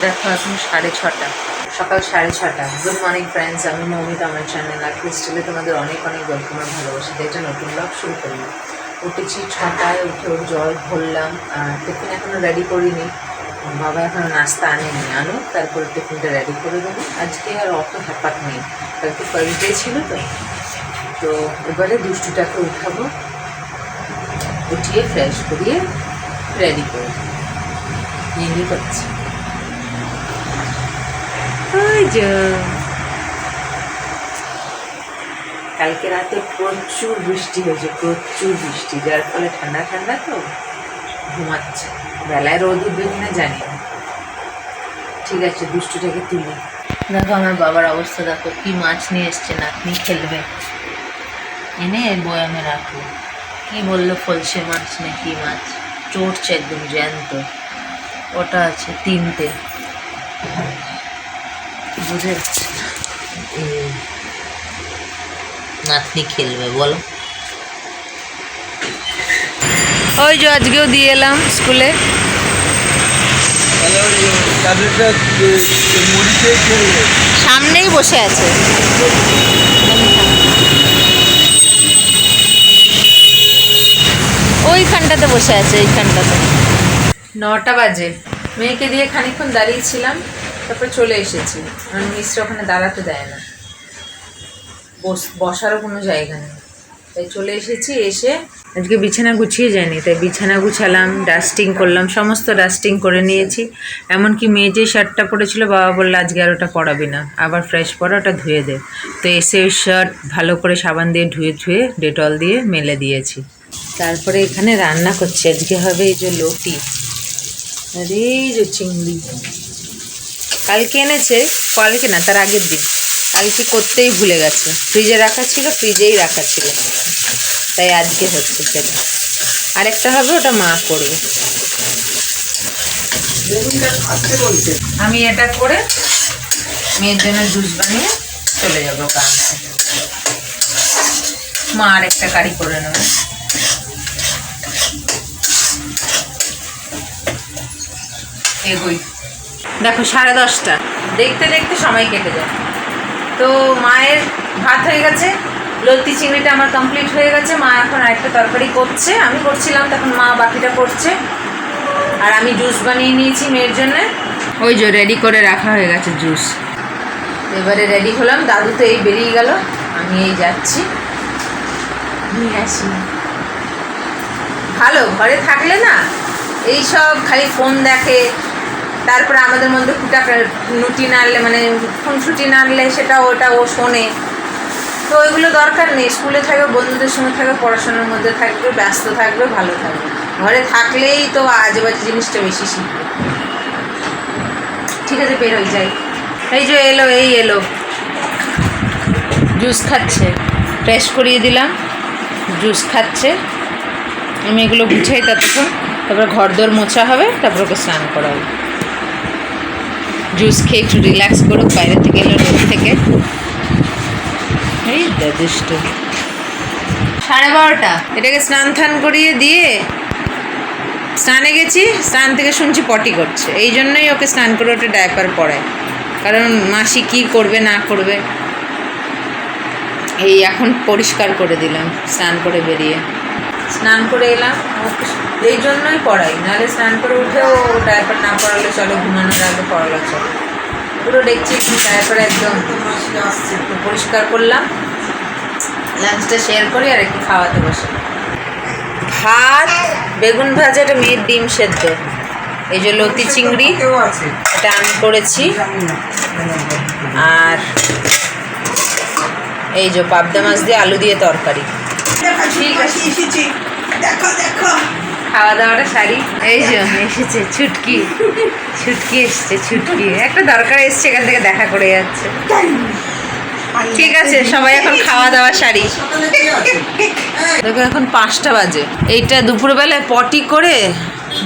দেখো এখন সাড়ে ছটা। সকাল সাড়ে ছটা। গুড মর্নিং ফ্রেন্ডস আমি মৌমিতা, আমার চ্যানেল আর ক্রিস্টালে তোমাদের অনেক অনেক ওয়েলকাম আর ভালোবাসা দিয়ে নতুন ব্লগ শুরু করলাম। উঠেছি ছটায়, উঠে ওর জল ভরলাম আর টিফিন এখনও রেডি করিনি। বাবা এখনও নাস্তা আনেনি। আনো, তারপরে টিফিনটা রেডি করে দেবো। আজকে আর অত হ্যাপাক নেই। কালকে ফার্স্ট ছিল তো। তো এবারে দুষ্টুটাকে উঠাবো। উঠিয়ে ফ্রেশ করিয়ে রেডি করে নিয়ে করছি কালকে রাতে প্রচুর বৃষ্টি হয়েছে, প্রচুর বৃষ্টি, যার ফলে ঠান্ডা ঠান্ডা তো ঘুমাচ্ছে। বেলায় রোদ উঠবে কিনা জানি না। ঠিক আছে, দুষ্টুটাকে তুলি। দেখো আমার বাবার অবস্থা, দেখো কি মাছ নিয়ে এসছে, নাতনি খেলবে। এনে বয়ামে রাখল কি বলল ফলসে মাছ না কি মাছ? চড়ছে একদম জ্যান্ত। ওটা আছে? তিনটে। বুঝে যাচ্ছে না। নাতনি খেলবে বলো। ওই যে আজকেও দিয়ে এলাম স্কুলে। সামনেই বসে আছে। ওইখানটাতে বসে আছে ওইখানটাতে নটা বাজে। মেয়েকে দিয়ে খানিকক্ষণ দাঁড়িয়েছিলাম তারপর চলে এসেছি। কারণ মিস্ত্রি ওখানে দাঁড়াতে দেয় না। বস বসারও কোনো জায়গা নেই। তাই চলে এসেছি, এসে আজকে বিছানা গুছিয়ে যায়নি। তাই বিছানা গুছালাম ডাস্টিং করলাম, সমস্ত ডাস্টিং করে নিয়েছি। এমনকি মেয়ে যে শার্টটা পরেছিল, বাবা বলল, আজকে আর ওটা পরাবি না। আবার ফ্রেশ পরা, ওটা ধুয়ে দে। তো এসে ওই শার্ট ভালো করে সাবান দিয়ে ধুয়ে ধুয়ে ডেটল দিয়ে মেলে দিয়েছি। তারপরে এখানে রান্না করছি। আজকে হবে এই যে লটি। আর এই যে চিংড়ি। কালকে এনেছে, কালকে না, তার আগের দিন। কালকে করতেই ভুলে গেছে। ফ্রিজে রাখা ছিল, ফ্রিজেই রাখা ছিল। তাই আজকে হচ্ছে সেটা। আরেকটা হবে, ওটা মা করবে। আমি এটা করে মেয়ের জন্য জুস বানিয়ে চলে যাব কানতে মা আরেকটা কারি করে নেবে। এগোই। দেখো, সাড়ে দশটা। দেখতে দেখতে সময় কেটে যায়। তো মায়ের ভাত হয়ে গেছে, লতি চিংড়িটা আমার কমপ্লিট হয়ে গেছে। মা এখন আরেকটা তরকারি করছে। আমি করছিলাম, তখন মা বাকিটা করছে। আর আমি জুস বানিয়ে নিয়েছি মেয়ের জন্য। ওই যে রেডি করে রাখা হয়ে গেছে জুস এবারে রেডি হলাম। দাদু তো এই বেরিয়ে গেল। আমি এই যাচ্ছি। নিয়ে আসি। ভালো, ঘরে থাকলে না, এই সব খালি ফোন দেখে তারপরে আমাদের মধ্যে কুটা নুটি না আনলে মানে খুনসুটি না আনলে সেটা ওটা ও শোনে। তো ওইগুলো দরকার নেই। স্কুলে থাকবে, বন্ধুদের সঙ্গে থাকবে, পড়াশোনার মধ্যে থাকবে, ব্যস্ত থাকবে, ভালো থাকবে। ঘরে থাকলেই তো আজে বাজে জিনিসটা বেশি শিখবে। ঠিক আছে, বের হয়ে যাই। এই যে এলো, এই এলো। জুস খাচ্ছে। ফ্রেশ করিয়ে দিলাম। জুস খাচ্ছে। আমি এগুলো গুছাই ততক্ষণ তারপর ঘর দোর মোছা হবে, তারপর ওকে স্নান করাবো। জুস খেয়ে একটু রিল্যাক্স করুক, বাইরে থেকে এলো রোদ থেকে। এই যথেষ্ট। সাড়ে বারোটা। এটাকে স্নান থান করিয়ে দিয়ে স্নানে গেছি, স্নান থেকে শুনছি পটি করছে। এই জন্যই ওকে স্নান করে ওটা ডায়পার পরায় কারণ মাসি কি করবে, না করবে, এই এখন পরিষ্কার করে দিলাম, স্নান করে বেরিয়ে। স্নান করে এলাম। ওকে এই জন্যই পড়াই, নাহলে স্নান করে উঠেও ডায়পার না পড়ালে চলো ঘুমানোর আগে পড়ালো চলো। পুরো দেখছি ডায়পার একদম একটু পরিষ্কার করলাম। লাঞ্চটা শেয়ার করি আর একটু খাওয়াতে বসে। ভাত, বেগুন ভাজা এটা মেয়ের ডিম সেদ্ধ। এই যে লতি চিংড়ি, এটা আমি করেছি। আর এই যে পাবদা মাছ দিয়ে আলু দিয়ে তরকারি। দেখো দেখো। খাওয়া দাওয়াটা সারি। এই যে। এসেছে ছুটকি। ছুটকি এসছে ছুটকি। একটা দরকার এসছে এখান থেকে দেখা করে যাচ্ছে। ঠিক আছে সবাই এখন খাওয়া দাওয়া সকালে দেখো এখন পাঁচটা বাজে। এইটা দুপুরবেলায় পটি করে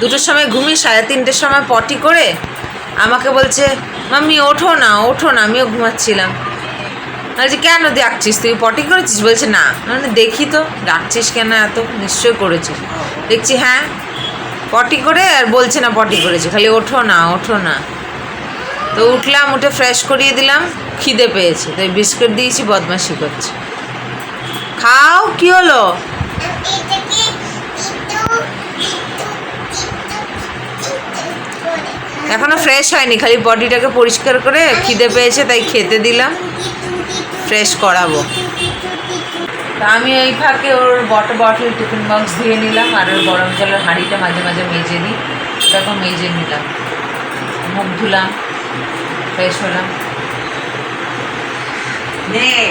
দুটোর সময় ঘুমিয়ে সাড়ে তিনটের সময় পটি করে আমাকে বলছে মাম্মি ওঠো না ওঠো না। আমিও ঘুমাচ্ছিলাম। বলছি, কেন ডাকছিস তুই? পটি করেছিস? বলছে, না। মানে দেখি তো, ডাকছিস কেন এত? নিশ্চয়ই করেছিস দেখছি হ্যাঁ পটি করে? আর বলছে, না, পটি করেছে। খালি ওঠো না ওঠো না। তো উঠলাম, উঠে ফ্রেশ করিয়ে দিলাম, খিদে পেয়েছে। তাই বিস্কুট দিয়েছি, বদমাশি করছে। খাও, কি হলো? এখনও ফ্রেশ হয়নি, খালি বডিটাকে পরিষ্কার করে খিদে পেয়েছে, তাই খেতে দিলাম। ফ্রেশ করাবো। তা আমি এই ফাঁকে ওর বট বটল টিফিন বক্স দিয়ে নিলাম আর ওর গরম জলের হাঁড়িটা মাঝে মাঝে মেজে দিই ওটাকে মেজে নিলাম। মুখ ধুলাম ফ্রেশ হলাম।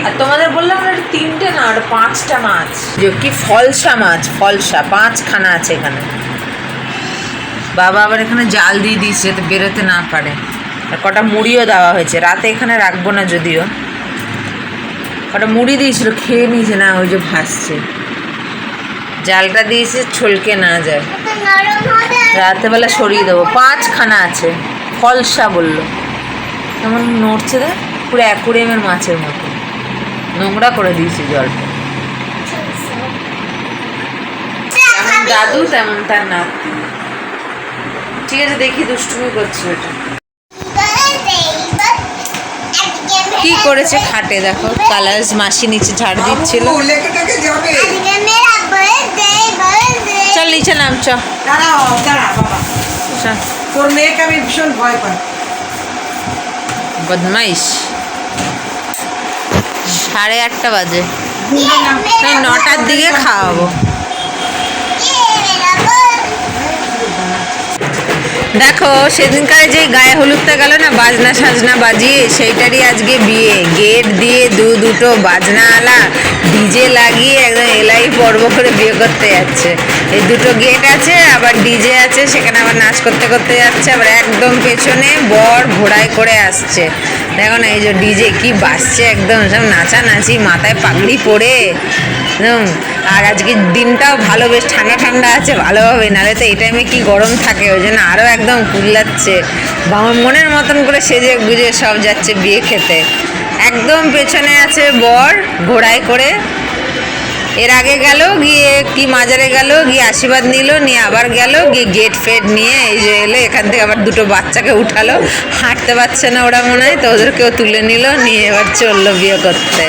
আর তোমাদের বললাম না তিনটে না আর পাঁচটা মাছ। যে কি ফলসা মাছ ফলসা পাঁচখানা আছে এখানে। বাবা আবার এখানে জাল দিয়ে দিয়েছে যাতে বেরোতে না পারে। আর কটা মুড়িও দেওয়া হয়েছে। রাতে এখানে রাখব না যদিও। কটা মুড়ি দিয়েছিল, খেয়ে নিয়েছে, না, ওই যে ভাসছে। জালটা দিয়েছে, ছলকে না যায়। রাতেবেলা সরিয়ে দেবো। পাঁচখানা আছে, ফলসা বলল। কেমন নড়ছে রে পুরো অ্যাকুরিয়ামের মাছের মতো। নোংরা করে দিয়েছে জলটা। দাদু, তেমন তার নাক ঠিক আছে, দেখি দুষ্টুমি করছে ওটা। কি করেছে খাটে দেখো কালার্স মাসি নিচে ঝাড় দিচ্ছিল। চল নিচে নাম চ। দাঁড়াও দাঁড়া বাবা। চল। তোর মেয়েকে আমি ভীষণ ভয় পাই। বদমাইশ। সাড়ে আটটা বাজে। নটার দিকে খাওয়াবো। দেখো, সেদিনকার যে গায়ে হলুদটা গেল না, বাজনা সাজনা বাজিয়ে, সেইটারই আজকে বিয়ে। গেট দিয়ে দু দুটো বাজনা আলা ডিজে লাগিয়ে একদম এলাই পর্ব করে বিয়ে করতে যাচ্ছে। এই দুটো গেট আছে, আবার ডিজে আছে, সেখানে আবার নাচ করতে করতে যাচ্ছে, আবার একদম পেছনে বর ঘোড়ায় করে আসছে। দেখো না, এই যে ডিজে কি বাজছে একদম, সব নাচানাচি, মাথায় পাগড়ি পরে, একদম আর আজকের দিনটাও ভালো বেশ ঠান্ডা ঠান্ডা আছে ভালোভাবে নাহলে তো এই টাইমে কি গরম থাকে, ওই জন্য আরও একদম কুল্লাচ্ছে। আমার মনের মতন করে সেজে গুজে সব যাচ্ছে বিয়ে খেতে। একদম পেছনে আছে বর, ঘোড়ায় করে এর আগে গেল গিয়ে কি মাজারে গেল গিয়ে আশীর্বাদ নিল নিয়ে আবার গেল গিয়ে গেট ফেট নিয়ে এই যে এলো এখান থেকে আবার দুটো বাচ্চাকে উঠালো। হাঁটতে পারছে না ওরা মনে হয় তো ওদেরকেও তুলে নিল নিয়ে এবার চলল বিয়ে করতে।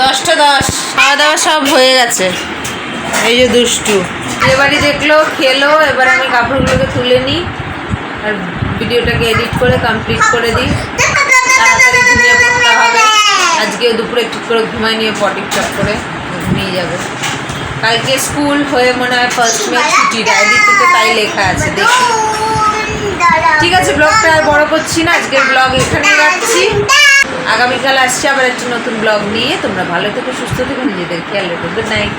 দশটা দশ খাওয়া দাওয়া সব হয়ে গেছে। এই যে দুষ্টু। বিয়ে বাড়ি দেখল খেলো এবার আমি কাপড়গুলোকে তুলে নিই আর ভিডিওটাকে এডিট করে কমপ্লিট করে দিই। তাড়াতাড়ি ঘুমিয়ে পড়তে হবে। আজকে দুপুরে ঠিক করে ঘুমাই নিয়ে পটিক চট করে। ঘুমিয়ে যাবে। কালকে স্কুল হয়ে মনে হয় ফার্স্ট মে ছুটি ডায়েরিতে তো তাই লেখা আছে, দেখি। ঠিক আছে ব্লগটা আর বড় করছি না, আজকের ব্লগ এখানে রাখছি। আগামীকাল আসছি আবার একটা নতুন ব্লগ নিয়ে। তোমরা ভালো থেকো, সুস্থ থেকো, নিজেদের খেয়াল রেখো। Good night